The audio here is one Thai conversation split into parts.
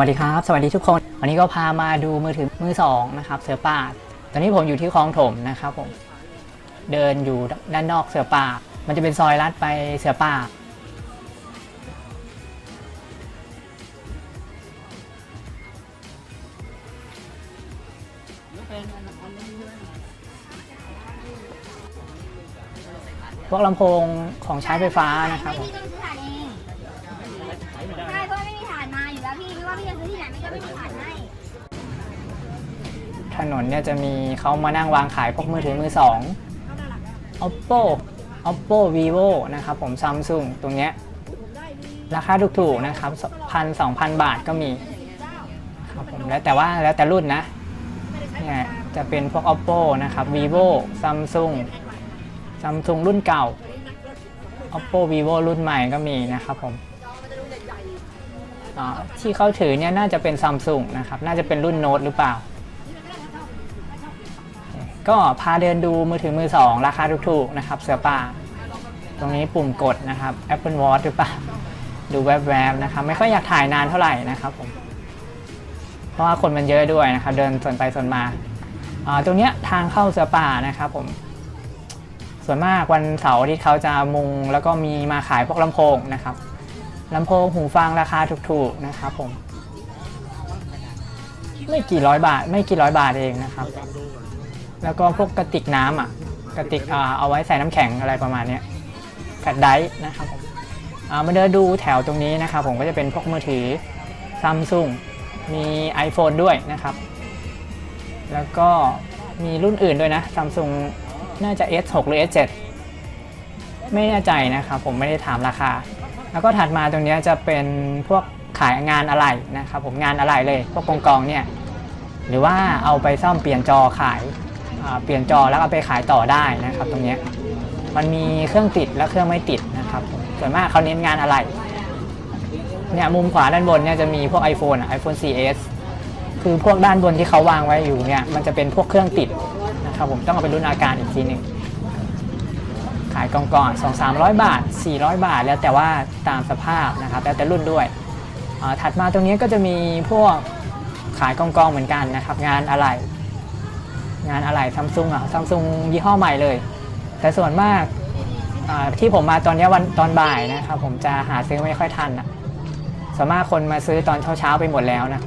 วัสดีครับ สวัสดีทุกคน วันนี้ก็พามาดูมือถือมือสองนะครับ เสือป่า ตอนนี้ผมอยู่ที่คลองถมนะครับผม เดินอยู่ด้านนอกเสือป่า มันจะเป็นซอยลัดไปเสือป่า พวกลำโพงของใช้ไฟฟ้านะครับผม จะซื้อที่ไหนไม่ก็ไม่มีถ่านให้ถนนเนี่ยจะมีเขามานั่งวางขายพวกมือถือมือสอง oppo oppo vivo นะครับผม samsung ตรงเนี้ยราคาถูกๆนะครับพันสองพันบาทก็มีครับผมแล้วแต่ว่าแล้วแต่รุ่นนะเนี่ยจะเป็นพวก oppo นะครับ vivo samsung samsung รุ่นเก่า oppo vivo รุ่นใหม่ก็มีนะครับผม ที่เขาถือเนี่ยน่าจะเป็น Samsung นะครับ น่าจะเป็นรุ่นโน้ตหรือเปล่า ก็พาเดินดูมือถือมือสองราคาถูกๆนะครับ เสือป่า ตรงนี้ปุ่มกดนะครับ Apple Watch หรือเปล่า ดูแวบๆนะครับ ไม่ค่อยอยากถ่ายนานเท่าไหร่นะครับผม เพราะว่าคนมันเยอะด้วยนะครับ เดินส่วนไปส่วนมา ตรงเนี้ยทางเข้าเสือป่านะครับผมส่วนมากวันเสาร์ที่เขาจะมุงแล้วก็มีมาขายพวกลำโพงนะครับ ลำโพงหูฟังราคาถูกๆนะครับผมไม่กี่ร้อยบาท ไม่กี่ร้อยบาทเองนะครับ แล้วก็พวกกระติกน้ำอะกระติกอ่าเอาไว้ใส่น้ำแข็งอะไรประมาณเนี้ยแฟลชไดร์นะครับผมอ่ามาเดินดูแถวตรงนี้นะครับผมก็จะเป็นพวกมือถือซัมซุงมี iPhone ด้วยนะครับ แล้วก็มีรุ่นอื่นด้วยนะซัมซุงน่าจะ S6 หรือ S7 ไม่แน่ใจนะครับผมไม่ได้ถามราคา แล้วก็ถัดมาตรงนี้จะเป็นพวกขายงานอะไหล่นะครับผมงานอะไหล่เลยพวกกองกองๆเนี่ยหรือว่าเอาไปซ่อมเปลี่ยนจอขายเปลี่ยนจอแล้วเอาไปขายต่อได้นะครับตรงนี้มันมีเครื่องติดและเครื่องไม่ติดนะครับส่วนมากเขาเน้นงานอะไรเนี่ยมุมขวาด้านบนเนี่ยจะมีพวก iPhone อะ iPhone 4s คือพวกด้านบนที่เขาวางไว้อยู่เนี่ยมันจะเป็นพวกเครื่องติดนะครับผมต้องเอาไปรุ่นอาการอีกทีหนึ่ง ขายกองก่อน2 3 0 0 บาท 400 บาท แล้วแต่ว่าตามสภาพนะครับแล้วแต่รุ่นด้วยถัดมาตรงนี้ก็จะมีพวกขายกองกองเหมือนกันนะครับงานอะไรงานอะไรซัมซุงอะซัมซุงยี่ห้อใหม่เลย แต่ส่วนมากที่ผมมาตอนนี้วันตอนบ่ายนะครับผมจะหาซื้อไม่ค่อยทันอะส่วนมากคนมาซื้อตอนเช้าๆไปหมดแล้วนะ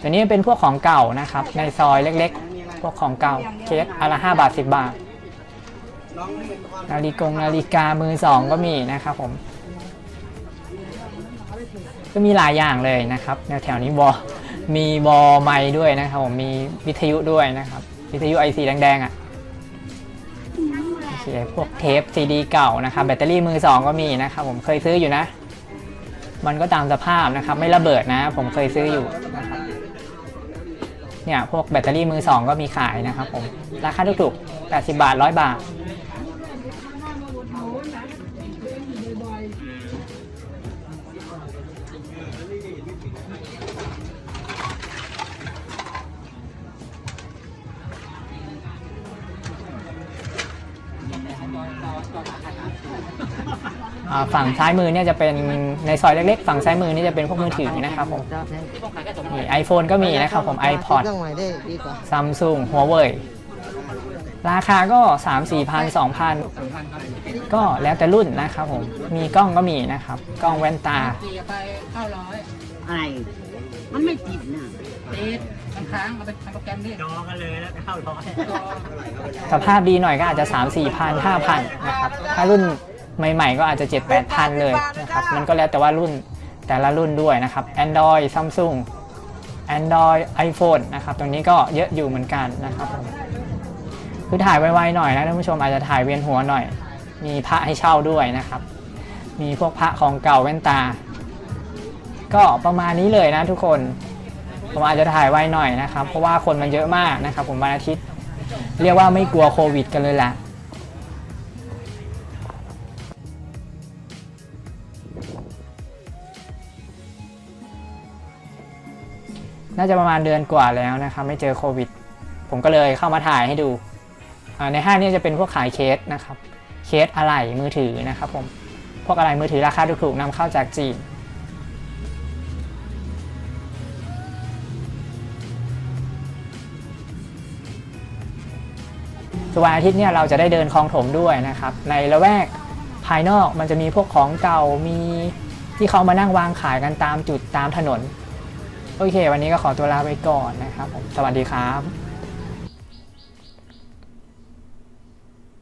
ตัวนี้เป็นพวกของเก่านะครับในซอยเล็กๆ พวกของเก่าเคสอนละห้าบาทสิบบาท นาฬิกงนาฬิกามือสองก็มีนะครับผม ก็มีหลายอย่างเลยนะครับแนวแถวนี้วอมีวอไม้ด้วยนะครับผมมีวิทยุด้วยนะครับ วิทยุไอซีแดงๆอะโอเคพวกเทปซีดีเก่านะครับแบตเตอรี่มือสองก็มีนะครับผมเคยซื้ออยู่นะ มันก็ตามสภาพนะครับไม่ระเบิดนะ ผมเคยซื้ออยู่นะครับเนี่ยพวกแบตเตอรี่มือสองก็มีขายนะครับผมราคาถูกๆ80 บาท 100 บาท ฝั่งซ้ายมือเนี่ยจะเป็นในซอยเล็กๆ ฝั่งซ้ายมือนี่จะเป็นพวกมือถือนะครับผมนี่ไอโฟนก็มีนะครับผม iPod เครื่องใหม่ได้ดีกว่า Samsung Huawei ราคาก็ 3 4พัน2พันก็แล้วแต่รุ่นนะครับผม มีกล้องก็มีนะครับ กล้องแว่นตาอะไรมันไม่ติดนะติดมันค้างเอาไปทำโปรแกรมดิสภาพดีหน่อยก็อาจจะ 3 4พัน5พันนะครับ ถ้ารุ่น ใหม่ๆ ก็อาจจะ7 8พันเลยนะครับ มันก็แล้วแต่ว่ารุ่นแต่ละรุ่นด้วยนะครับ Android Samsung Android iPhone นะครับ ตรงนี้ก็เยอะอยู่เหมือนกันนะครับผมคือถ่ายไวๆหน่อยนะท่านผู้ชมอาจจะถ่ายเวียนหัวหน่อย มีพระให้เช่าด้วยนะครับ มีพวกพระของเก่าแว่นตา ก็ประมาณนี้เลยนะทุกคนผมอาจจะถ่ายไวหน่อยนะครับ เพราะว่าคนมันเยอะมากนะครับ ผมวันอาทิตย์ เรียกว่าไม่กลัวโควิดกันเลยแหละ น่าจะประมาณเดือนกว่าแล้วนะครับไม่เจอโควิด ผมก็เลยเข้ามาถ่ายให้ดูในห้างนี้จะเป็นพวกขายเคสนะครับเคสอะไหล่มือถือนะครับผมพวกอะไหล่มือถือราคาถูกๆนำเข้าจากจีนส่วนวันอาทิตย์เนี่ยเราจะได้เดินคลองถมด้วยนะครับ ในละแวกภายนอกมันจะมีพวกของเก่ามีที่เขามานั่งวางขายกันตามจุดตามถนน โอเค วันนี้ก็ขอตัวลาไปก่อนนะครับผมสวัสดีครับ